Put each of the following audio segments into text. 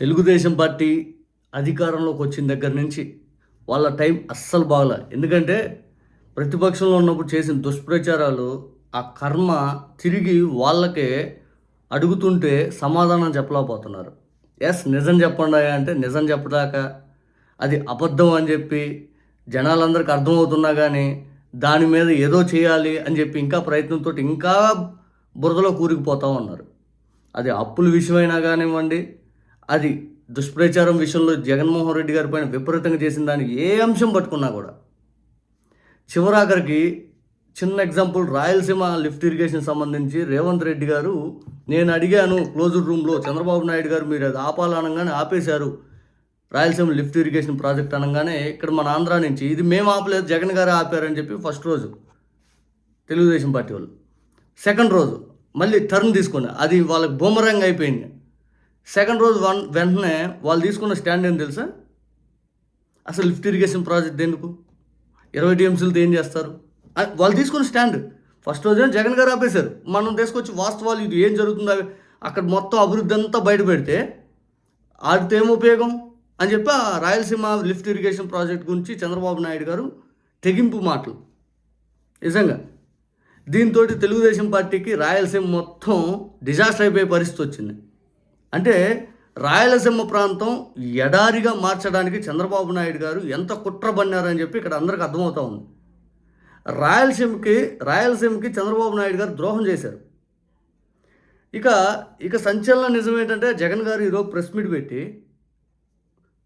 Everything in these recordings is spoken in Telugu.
తెలుగుదేశం పార్టీ అధికారంలోకి వచ్చిన దగ్గర నుంచి వాళ్ళ టైం అస్సలు బాగలే. ఎందుకంటే ప్రతిపక్షంలో ఉన్నప్పుడు చేసిన దుష్ప్రచారాలు ఆ కర్మ తిరిగి వాళ్ళకే అడుగుతుంటే సమాధానం చెప్పలేకపోతున్నారు. ఎస్ నిజం చెప్పండి అంటే నిజం చెప్పడాక అది అబద్ధం అని చెప్పి జనాలందరికీ అర్థమవుతున్నా కానీ దాని మీద ఏదో చేయాలి అని చెప్పి ఇంకా ప్రయత్నంతో ఇంకా బురదలో కూరుకుపోతూ ఉన్నారు. అది అప్పుల విషయమైనా కానివ్వండి అది దుష్ప్రచారం విషయంలో జగన్మోహన్ రెడ్డి గారి పైన విపరీతంగా చేసిన దాన్ని ఏ అంశం పట్టుకున్నా కూడా చివరాఖరికి చిన్న ఎగ్జాంపుల్ రాయలసీమ లిఫ్ట్ ఇరిగేషన్ సంబంధించి రేవంత్ రెడ్డి గారు నేను అడిగాను క్లోజ్డ్ రూమ్లో చంద్రబాబు నాయుడు గారు మీరు అది ఆపాలనగానే ఆపేశారు. రాయలసీమ లిఫ్ట్ ఇరిగేషన్ ప్రాజెక్ట్ అనగానే ఇక్కడ మన ఆంధ్ర నుంచి ఇది మేము ఆపలేదు జగన్ గారు ఆపారని చెప్పి ఫస్ట్ రోజు తెలుగుదేశం పార్టీ వాళ్ళు. సెకండ్ రోజు మళ్ళీ టర్న్ తీసుకుని అది వాళ్ళకి బూమరంగ్ అయిపోయింది. సెకండ్ రోజు వన్ వెంటనే వాళ్ళు తీసుకున్న స్టాండ్ ఏం తెలుసా? అసలు లిఫ్ట్ ఇరిగేషన్ ప్రాజెక్ట్ ఎందుకు ఇరవై టీఎంసీలతో ఏం చేస్తారు? వాళ్ళు తీసుకున్న స్టాండ్. ఫస్ట్ రోజే జగన్ గారు ఆపేశారు. మనం తీసుకొచ్చి వాస్తవాలు ఇది ఏం జరుగుతుందో? అక్కడ మొత్తం అభివృద్ధి అంతా బయట పెడితే వాటితో ఏం ఉపయోగం? అని చెప్పి ఆ రాయలసీమ లిఫ్ట్ ఇరిగేషన్ ప్రాజెక్ట్ గురించి చంద్రబాబు నాయుడు గారు తెగింపు మాటలు. నిజంగా. దీంతో తెలుగుదేశం పార్టీకి రాయలసీమ మొత్తం డిజాస్టర్ అయిపోయే పరిస్థితి వచ్చింది. అంటే రాయలసీమ ప్రాంతం ఎడారిగా మార్చడానికి చంద్రబాబు నాయుడు గారు ఎంత కుట్ర పన్నారని చెప్పి ఇక్కడ అందరికీ అర్థమవుతా ఉంది. రాయలసీమకి రాయలసీమకి చంద్రబాబు నాయుడు గారు ద్రోహం చేశారు. ఇక ఇక సంచలన నిజం ఏంటంటే జగన్ గారు ఈరోజు ప్రెస్ మీట్ పెట్టి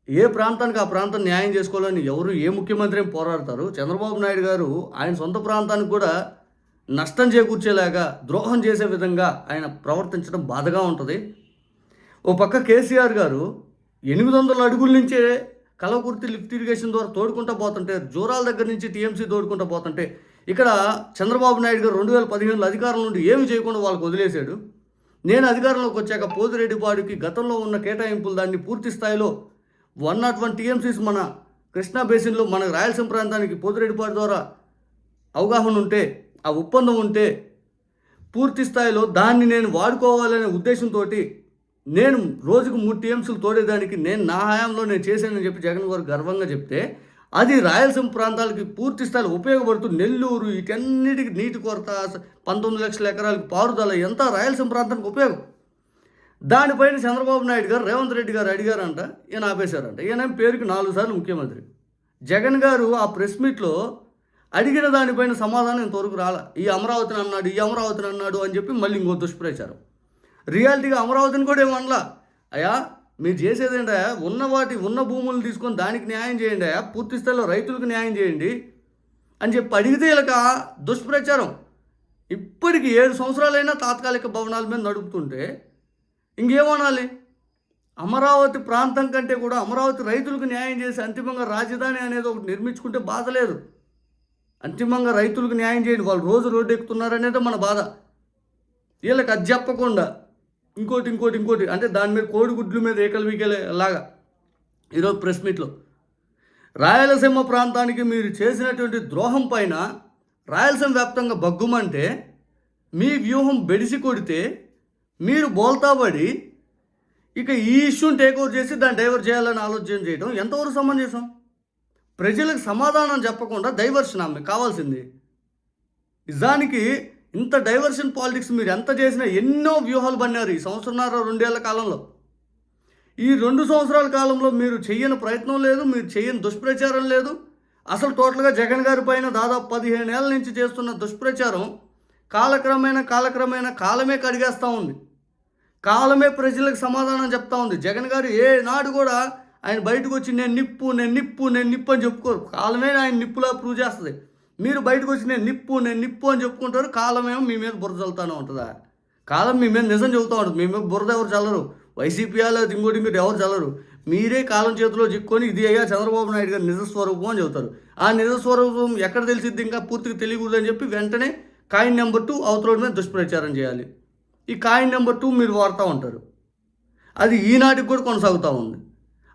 ఏ ప్రాంతానికి ఆ ప్రాంతం న్యాయం చేసుకోవాలని ఎవరు ఏ ముఖ్యమంత్రి పోరాడతారు. చంద్రబాబు నాయుడు గారు ఆయన సొంత ప్రాంతానికి కూడా నష్టం చేకూర్చేలాగా ద్రోహం చేసే విధంగా ఆయన ప్రవర్తించడం బాధగా ఉంటుంది. ఓ పక్క కేసీఆర్ గారు ఎనిమిది వందల అడుగుల నుంచే కలవకుర్తి లిఫ్ట్ ఇరిగేషన్ ద్వారా తోడుకుంటా పోతుంటే జూరాల దగ్గర నుంచి టీఎంసీ తోడుకుంటా పోతుంటే ఇక్కడ చంద్రబాబు నాయుడు గారు రెండు వేల పదిహేనులో అధికారం నుండి ఏమి చేయకుండా వాళ్ళకు వదిలేశాడు? నేను అధికారంలోకి వచ్చాక పోతిరెడ్డిపాడుకి గతంలో ఉన్న కేటాయింపులు దాన్ని పూర్తి స్థాయిలో వన్ నాట్ వన్ టీఎంసీస్ మన కృష్ణా బేసిన్లో మన రాయలసీమ ప్రాంతానికి పోతిరెడ్డిపాడు ద్వారా అవగాహన ఉంటే ఆ ఒప్పందం ఉంటే పూర్తి స్థాయిలో దాన్ని నేను వాడుకోవాలనే ఉద్దేశంతో నేను రోజుకు మూడు టీఎంసీలు తోడేదానికి నేను నా హయాంలో నేను చేశానని చెప్పి జగన్ గారు గర్వంగా చెప్తే అది రాయలసీమ ప్రాంతాలకి పూర్తి స్థాయిలో ఉపయోగపడుతూ నెల్లూరు వీటన్నిటికి నీటి కొరత పంతొమ్మిది లక్షల ఎకరాలకు పారుదల ఎంత రాయలసీమ ప్రాంతానికి ఉపయోగం? దానిపైన చంద్రబాబు నాయుడు గారు రేవంత్ రెడ్డి గారు అడిగారంట ఈయన ఆపేశారంట. ఈయన పేరుకి నాలుగు సార్లు ముఖ్యమంత్రి. జగన్ గారు ఆ ప్రెస్ మీట్లో అడిగిన దానిపైన సమాధానం ఇంతవరకు రాల. ఈ అమరావతిని అన్నాడు ఈ అమరావతిని అన్నాడు అని చెప్పి మళ్ళీ ఇంకో దుష్ప్రచారం. రియాలిటీగా అమరావతిని కూడా ఏమనలా అయ్యా మీరు చేసేది ఏంటయ్యా? ఉన్న వాటి ఉన్న భూములు తీసుకొని దానికి న్యాయం చేయండి అయ్యా. పూర్తి స్థాయిలో రైతులకు న్యాయం చేయండి అని చెప్పి అడిగితే ఇలాక దుష్ప్రచారం. ఇప్పటికి ఏడు సంవత్సరాలైనా తాత్కాలిక భవనాల మీద నడుపుతుంటే ఇంకేమనాలి? అమరావతి ప్రాంతం కంటే కూడా అమరావతి రైతులకు న్యాయం చేసి అంతిమంగా రాజధాని అనేది ఒకటి నిర్మించుకుంటే బాధ లేదు. అంతిమంగా రైతులకు న్యాయం చేయండి. వాళ్ళు రోజు రోడ్డు ఎక్కుతున్నారనేది మన బాధ. వీళ్ళకి అది చెప్పకుండా ఇంకోటి ఇంకోటి ఇంకోటి. అంటే దాని మీద కోడిగుడ్ల మీద ఏకలు వీకలే లాగా. ఈరోజు ప్రెస్ మీట్లో. రాయలసీమ ప్రాంతానికి మీరు చేసినటువంటి ద్రోహం పైన రాయలసీమ వ్యాప్తంగా బగ్గుమంటే మీ వ్యూహం బెడిసి కొడితే మీరు బోల్తాబడి ఇక ఈ ఇష్యూని టేక్ ఓవర్ చేసి దాన్ని డైవర్ట్ చేయాలని ఆలోచన చేయడం ఎంతవరకు సమంజసం? ప్రజలకు సమాధానం చెప్పకుండా డైవర్షన్ ఆమె కావాల్సింది. నిజానికి ఇంత డైవర్షన్ పాలిటిక్స్ మీరు ఎంత చేసినా ఎన్నో వ్యూహాలు పన్నారు ఈ సంవత్సరంన్నర రెండేళ్ళ కాలంలో. ఈ రెండు సంవత్సరాల కాలంలో మీరు చేయని ప్రయత్నం లేదు మీరు చేయని దుష్ప్రచారం లేదు. అసలు టోటల్గా జగన్ గారి పైన దాదాపు పదిహేను ఏళ్ళ నుంచి చేస్తున్న దుష్ప్రచారం కాలక్రమేణా కాలక్రమేణా కాలమే కడిగేస్తూ ఉంది. కాలమే ప్రజలకు సమాధానం చెప్తా ఉంది. జగన్ గారు ఏ నాడు కూడా ఆయన బయటకు వచ్చి నేను నిప్పు నేను నిప్పు నేను నిప్పు అని చెప్పుకోరు. కాలమే ఆయన నిప్పులా ప్రూవ్ చేస్తుంది. మీరు బయటకు వచ్చి నేను నిప్పు నేను నిప్పు అని చెప్పుకుంటారు కాలమేమో మీ మీద బురద చల్లుతానే ఉంటుందా? కాలం మీ మీద నిజం చెబుతూ ఉంటుంది. మీ మీద బురద ఎవరు చల్లరు? వైసీపీ లేదు ఇంకోటి మీరు ఎవరు చల్లరు? మీరే కాలం చేతిలో చిక్కొని ఇది అయ్యా చంద్రబాబు నాయుడు గారి నిజ స్వరూపం అని చెబుతారు. ఆ నిజ స్వరూపం ఎక్కడ తెలిసిద్ది? ఇంకా పూర్తిగా తెలియకూడదని చెప్పి వెంటనే కాయిన్ నెంబర్ టూ అవతల మీద దుష్ప్రచారం చేయాలి. ఈ కాయిన్ నెంబర్ టూ మీరు వాడుతూ ఉంటారు. అది ఈనాటికి కూడా కొనసాగుతూ ఉంది.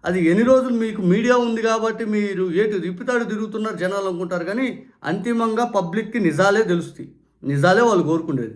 అది ఎన్ని రోజులు మీకు మీడియా ఉంది కాబట్టి మీరు ఏటు రిప్పితాడు తిరుగుతున్నారు జనాలు అనుకుంటారు కానీ అంతిమంగా పబ్లిక్కి నిజాలే తెలుస్తాయి. నిజాలే వాళ్ళు కోరుకునేది